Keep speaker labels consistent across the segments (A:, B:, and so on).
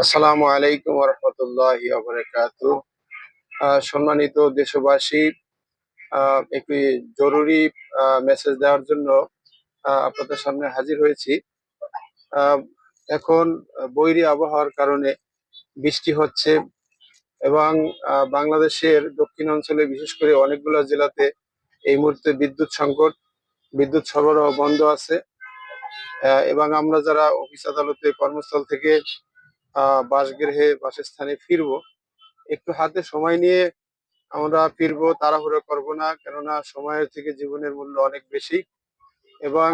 A: আসসালামু আলাইকুম রহমতুল্লাহ বারাকাতু সম্মানিত দেশবাসী একটি জরুরি মেসেজ দেওয়ার জন্য আপনাদের সামনে হাজির হয়েছি। এখন বৈরী আবহাওয়ার কারণে বৃষ্টি হচ্ছে এবং বাংলাদেশের দক্ষিণ অঞ্চলে বিশেষ করে অনেকগুলো জেলাতে এই মুহূর্তে বিদ্যুৎ সংকট, বিদ্যুৎ সরবরাহ বন্ধ আছে। এবং আমরা যারা অফিস আদালতে কর্মস্থল থেকে বাসগৃহে বাসস্থানে ফিরবো। একটু হাতে সময় নিয়ে আমরা ফিরবো, তাড়াহুড়ো করব না, কেননা সময়ের থেকে জীবনের মূল্য অনেক বেশি। এবং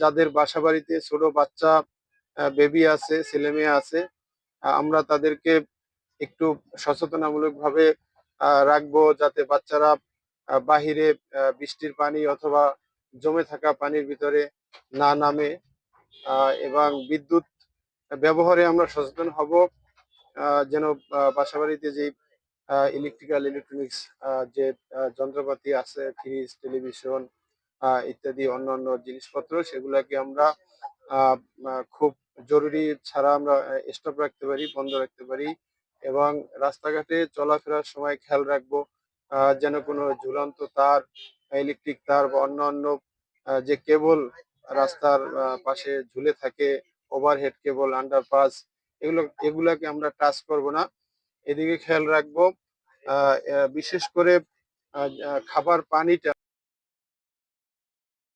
A: যাদের বাসা বাড়িতে ছোট বাচ্চা বেবি আছে ছেলে মেয়ে আছে আমরা তাদেরকে একটু সচেতনামূলক ভাবে রাখব যাতে বাচ্চারা বাহিরে বৃষ্টির পানি অথবা জমে থাকা পানির ভিতরে না নামে। এবং বিদ্যুৎ ব্যবহারে আমরা সচেতন হব যেন বাসাবাড়িতে যে ইলেকট্রিক্যাল ইলেকট্রনিক্স যে যন্ত্রপাতি আছে ফ্রিজ টেলিভিশন ইত্যাদি অন্যান্য জিনিসপত্র সেগুলাকে আমরা খুব জরুরি ছাড়া আমরা স্টপ রাখতে পারি বন্ধ রাখতে পারি এবং রাস্তাঘাটে চলাফেরার সময় খেয়াল রাখব যেন কোনো ঝুলন্ত তার ইলেকট্রিক তার বা অন্যান্য আহ, যে কেবল রাস্তার পাশে ঝুলে থাকে ওভারহেড কেবল আন্ডারপাস এগুলো, এগুলাকে আমরা টাচ করব না। এদিকে খেয়াল রাখব বিশেষ করে খাবার পানিটা